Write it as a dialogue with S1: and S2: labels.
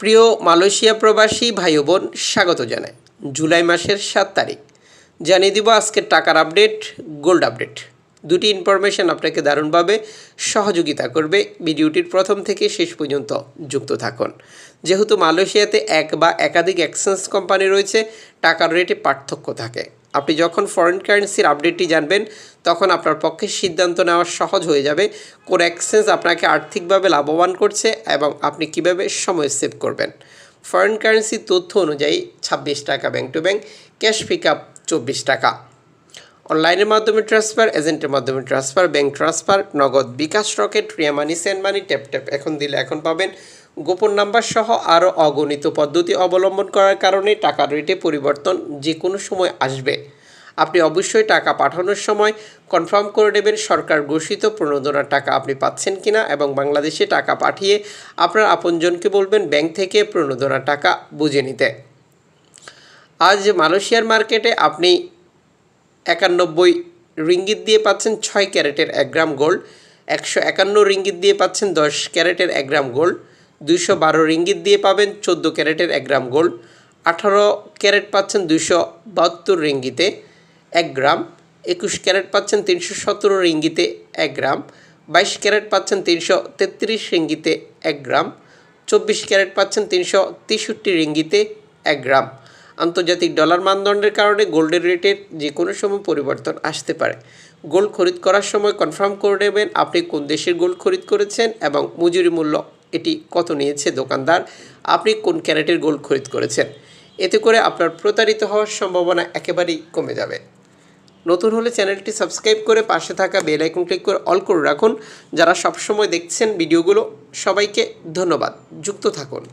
S1: প্রিয় মালয়েশিয়া প্রবাসী ভাই বোন স্বাগত জানায় জুলাই মাসের সাত তারিখ। জানিয়ে দিব আজকের টাকার আপডেট, গোল্ড আপডেট। দুটি ইনফরমেশন আপনাকে দারুণভাবে সহযোগিতা করবে। ভিডিওটির প্রথম থেকে শেষ পর্যন্ত যুক্ত থাকুন। যেহেতু মালয়েশিয়াতে এক বা একাধিক এক্সচেঞ্জ কোম্পানি রয়েছে, টাকার রেটে পার্থক্য থাকে। আপনি যখন ফরেন কারেন্সির আপডেটটি জানবেন, তখন আপনার পক্ষে সিদ্ধান্ত নেওয়া সহজ হয়ে যাবে। কোন এক্সচেঞ্জ আপনাকে আর্থিকভাবে লাভবান করছে এবং আপনি কীভাবে সময় সেভ করবেন। ফরেন কারেন্সির তথ্য অনুযায়ী ছাব্বিশ টাকা bank to bank cash pick up চব্বিশ টাকা। অনলাইনের মাধ্যমে ট্রান্সফার, এজেন্টের মাধ্যমে transfer, bank transfer, Nagad bKash Rocket, Ria money, send money, tap tap এখন দিলে এখন পাবেন গোপন নাম্বার সহ আরও অগণিত পদ্ধতি অবলম্বন করার কারণে টাকার রেটে পরিবর্তন যে কোনো সময় আসবে। আপনি অবশ্যই টাকা পাঠানোর সময় কনফার্ম করে নেবেন সরকার ঘোষিত প্রণোদনার টাকা আপনি পাচ্ছেন কিনা এবং বাংলাদেশে টাকা পাঠিয়ে আপনার আপনজনকে বলবেন ব্যাংক থেকে প্রণোদনার টাকা বুঝে নিতে। আজ মালয়েশিয়ার মার্কেটে আপনি একানব্বই রিঙ্গিত দিয়ে পাচ্ছেন ছয় ক্যারেটের এক গ্রাম গোল্ড, একশো একান্ন রিঙ্গিত দিয়ে পাচ্ছেন দশ ক্যারেটের এক গ্রাম গোল্ড, দুইশো বারো রিঙ্গিত দিয়ে পাবেন চোদ্দ ক্যারেটের এক গ্রাম গোল্ড, আঠারো ক্যারেট পাচ্ছেন দুইশো বাহাত্তর রিঙ্গিতে এক গ্রাম, একুশ ক্যারেট পাচ্ছেন তিনশো সতেরো রিঙ্গিতে এক গ্রাম, বাইশ ক্যারেট পাচ্ছেন তিনশো তেত্রিশ রিঙ্গিতে এক গ্রাম, চব্বিশ ক্যারেট পাচ্ছেন তিনশো তেষট্টি রিঙ্গিতে এক গ্রাম। আন্তর্জাতিক ডলার মানদণ্ডের কারণে গোল্ডের রেটের যে কোনো সময় পরিবর্তন আসতে পারে। গোল্ড খরিদ করার সময় কনফার্ম করে নেবেন আপনি কোন দেশের গোল্ড খরিদ করেছেন এবং মজুরি মূল্য এটি কত নিয়েছে দোকানদার, আপনি কোন ক্যারেটের গোল্ড খরিদ করেছেন। এতে করে আপনার প্রতারিত হওয়ার সম্ভাবনা একেবারেই কমে যাবে। নতুন হলে চ্যানেলটি সাবস্ক্রাইব করে পাশে থাকা বেল আইকন ক্লিক করে অল করে রাখুন। যারা সবসময় দেখছেন ভিডিওগুলো, সবাইকে ধন্যবাদ। যুক্ত থাকুন।